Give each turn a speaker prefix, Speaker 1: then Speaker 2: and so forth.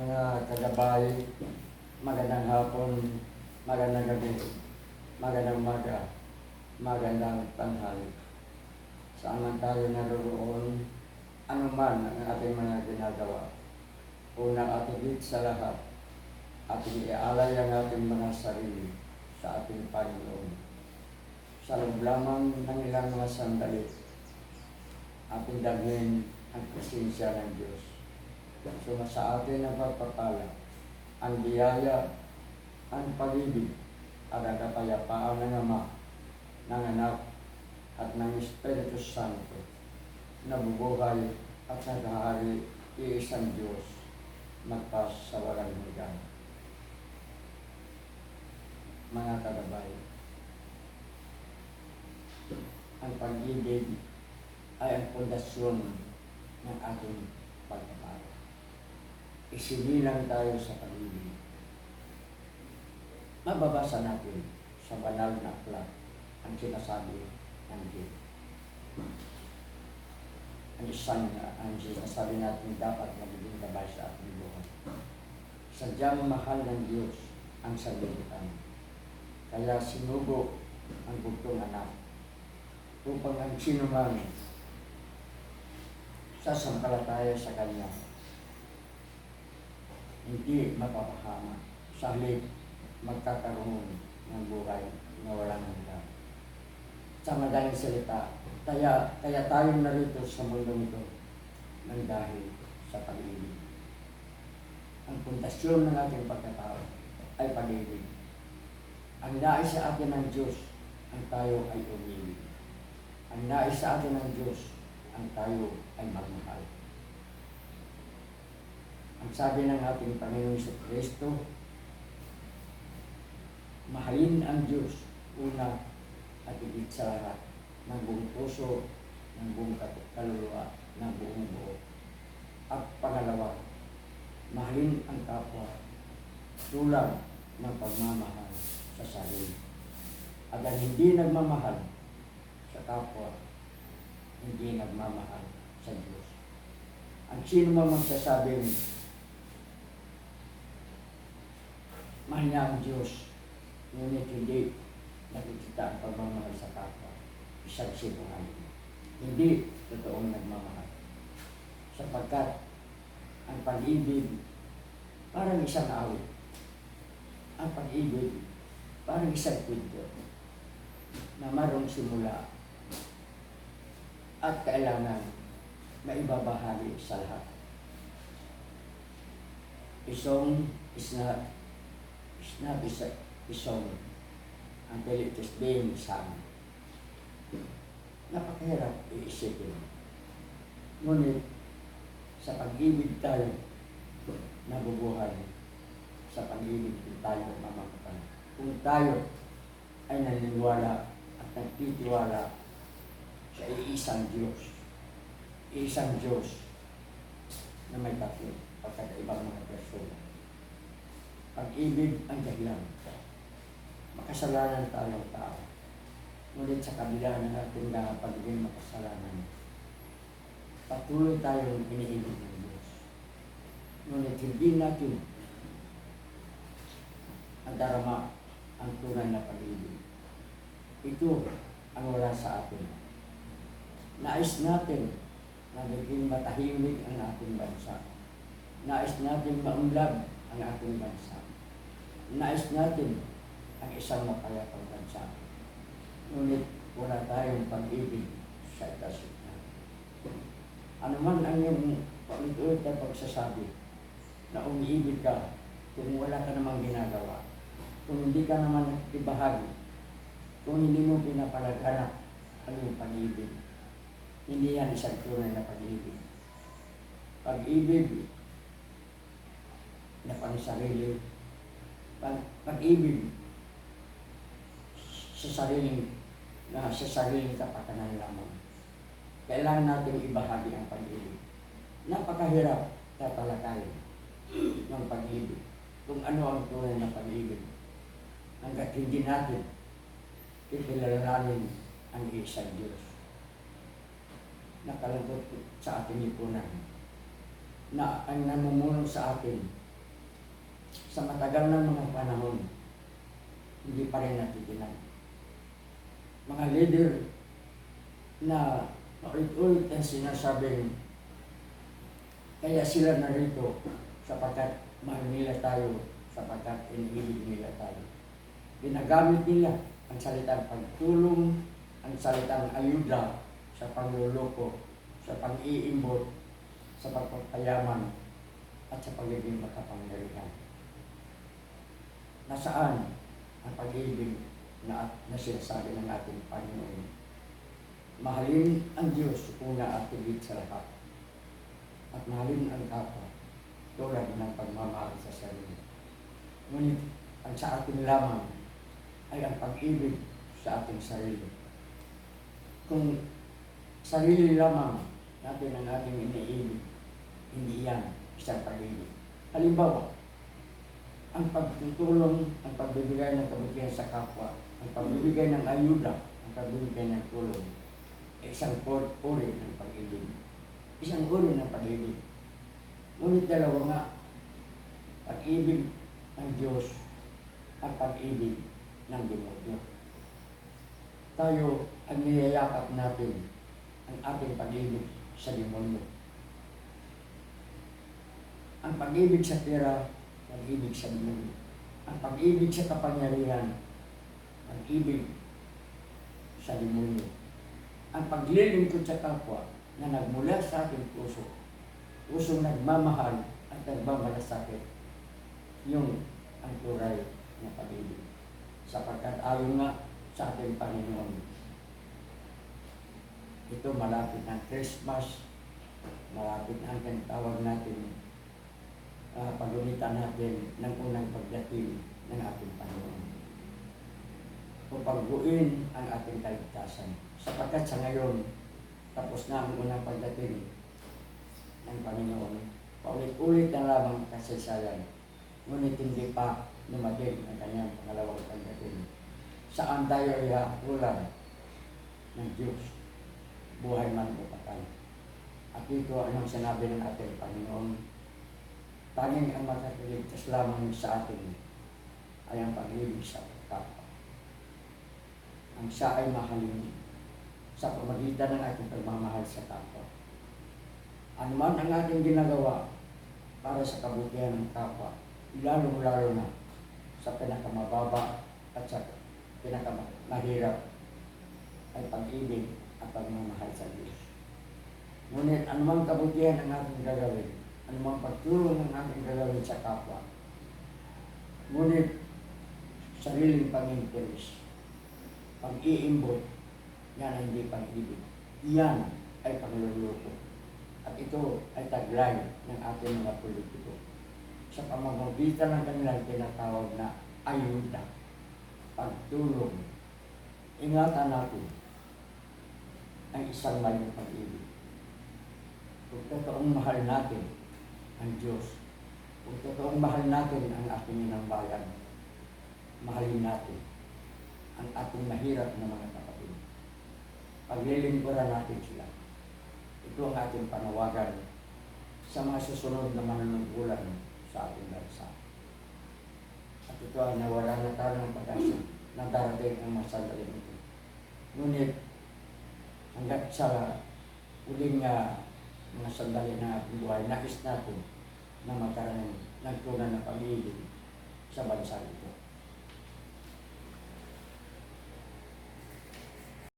Speaker 1: mga kagabay, magandang hapon, magandang gabi, magandang umaga, magandang tanghali. Saan man tayo naroon, ano man ang ating mga ginagawa. Unang ating sa lahat, ating ialay ang ating mga sarili sa ating Panginoon. Sa loob lamang ng ilang mga sandali, ating dalhin ang presensya ng Diyos. Atin ang pagpapala, ang biyaya, ang pag-ibig, at ang kapayapaan ng Ama, ng Anak, at ng Espiritu Santo, na bubuhay at naghahari iisang Diyos, magpas sa walang hanggan. Mga kagabay, ang pag-ibig ay ang pundasyon ng ating pagpapala. Isinilang tayo sa pag-ibig. Mababasa natin sa banal na aklat ang sinasabi ng Diyos. Ang isang ang sinasabi natin dapat magiging gabay sa ating buhay. Sadyang mahal ng Diyos ang sanlibutan. Kaya sinugo ang bugtong anak upang ang sino man sasampalataya sa Kanya hindi mapapahama sa halip magkakaroon ng buhay na walang hanggan. Sa madaling salita, kaya, kaya tayo narito sa mundo ito ng dahil sa pag-ibig. Ang pundasyon ng ating pagkatao ay pag-ibig. Ang nais sa atin ng Diyos, ang tayo ay umibig. Ang nais sa atin ng Diyos, ang tayo ay magmahal. Sabi ng ating Panginoon sa Kristo, mahalin ang Diyos una at higit sa lahat ng buong puso, ng buong kaluluwa, ng buong buo. At pangalawa, mahalin ang kapwa tulad ng pagmamahal sa sarili. At ang hindi nagmamahal sa kapwa, hindi nagmamahal sa Diyos. Ang sino man magsasabing mahal niya ang Diyos, ngunit hindi nakikita ang pagmamahal sa kapwa, isang sinungaling. Hindi totoong nagmamahal. Sapagkat ang pag-ibig parang isang awit. Ang pag-ibig parang isang kwento na marong simula at kailangan maibabahagi sa lahat. Isong is not not is isong until it is being sung. Napakahirap iisipin. Ngunit sa pag-ibig tayo nabubuhay. Sa pag-ibig tayo mamamatay. Kung tayo ay naniniwala at nagtitiwala sa iisang Diyos. Isang Diyos na may tatlo pagkakaibang mga persona. Pag-ibig ang dahilan. Makasalanan tayong tao. Ngunit sa kabila ng ating na pagiging makasalanan, patuloy tayong iniibig ng Diyos. Ngunit hindi natin ang darama ang tunay na pag-ibig. Ito ang wala sa atin. Nais natin na maging matahimik ang ating bansa. Nais natin maunlad ang ating bansa. Nais natin ang isang mapayapang bansa. Ngunit wala tayong pag-ibig sa itasip natin. Ano man ang iyong paulit-ulit na pagsasabi na umiibig ka kung wala ka namang ginagawa, kung hindi ka naman ibahagi, kung hindi mo pinapalaganap ang iyong pag-ibig, hindi yan isang tunay na pag-ibig. Pag-ibig na pansarili, pag- pag-ibig sa sariling na sa sariling kapakanan lamang. Kailangan natin ibahagi ang pag-ibig. Napakahirap tatalakayin ng pag-ibig. Kung ano ang tunay na pag-ibig. Hanggat hindi natin ikilalanin ang isang Diyos. Nakalagot sa ating lipunan na ang namumulong sa atin sa matagal ng mga panahon, hindi pa rin natitinan. Mga leader na paulit-ulit ang sinasabing kaya sila narito sapagkat mahal nila tayo, sapagkat iniibig nila tayo. Ginagamit nila ang salitang pagtulong, ang salitang ayuda sa pangluloko, sa pang-iimbot, sa pagpapayaman, at sa pagiging makapangyarihan. Nasaan ang pag-ibig na, na sinasabi ng ating Panginoon? Mahalin ang Diyos una at higit sa lahat. At mahalin ang kapwa tulad ng pagmamahal sa sarili. Ngunit ang sa atin lamang ay ang pag-ibig sa ating sarili. Kung sarili lamang natin ang ating iniibig, hindi yan isang pag-ibig. Halimbawa, ang pagtutulong, ang pagbibigay ng kabutihan sa kapwa, ang pagbibigay ng ayuda, ang pagbibigay ng tulong, isang uri ng pag-ibig. Isang uri ng pag-ibig. Ngunit dalawa nga, pag-ibig ng Diyos at pag-ibig ng demonyo. Tayo ang niyayakap natin ang ating pag-ibig sa demonyo. Ang pag-ibig sa pera, pag-ibig sa demonyo. Ang pag-ibig sa kapangyarihan, pag-ibig sa demonyo. Ang paglilingkod sa kapwa na nagmula sa ating puso, pusong nagmamahal at nagmamalasakit, yung ang turay na pag-ibig. Sapagkat ayon nga sa ating Panginoon, ito malapit ng Christmas, malapit ang tinatawag natin uh, pagulitan natin ng unang pagdating ng ating Panginoon. Pupagbuin ang ating kaligtasan. Sapagkat sa ngayon, tapos na ang unang pagdating ng Panginoon. Paulit-ulit na lamang kasaysayan. Ngunit hindi pa lumating ang kanyang pangalawang pagdating. Saan tayo ihakulan ng Diyos? Buhay man o patay. At ito ang sinabi ng ating Panginoon tanging ang makakiligtas lamang sa atin ay ang pag-ibig sa kapwa. Ang siya ay mahalin sa pamagitan ng ating pagmamahal sa kapwa. Ano man ang ating ginagawa para sa kabutihan ng kapwa, lalong-lalo na sa pinakamababa at sa pinakamahirap ay pag-ibig at pagmamahal sa Diyos. Ngunit anumang kabutihan ang ating gagawin, anumang pagtulong ang ating gagawin sa kapwa. Ngunit, sariling pang-interes, pag-iimbot, yan ay hindi pag-ibig. Yan ay pangluluko. At ito ay taglay ng ating mga politiko. Sa pamamagitan ng kanilang tinatawag na ayuda, pagtulong, ingatan natin ang isang maling pag-ibig. Kung totoong mahal natin ang Diyos. Kung totoong mahal natin ang ating inang bayan, mahalin natin ang ating mahirap na mga kapatid. Paglilingkuran natin sila. Ito ang ating panawagan sa mga susunod na manunungkulan sa ating bansa. At ito ay nawala na tayo ng pag-asa na darating ang mga sandaling ito. Ngunit hanggat sa uling uh, mga sandali na buhay, nais natin na magkaroon ng tunay na pag-ibig sa bansa ito.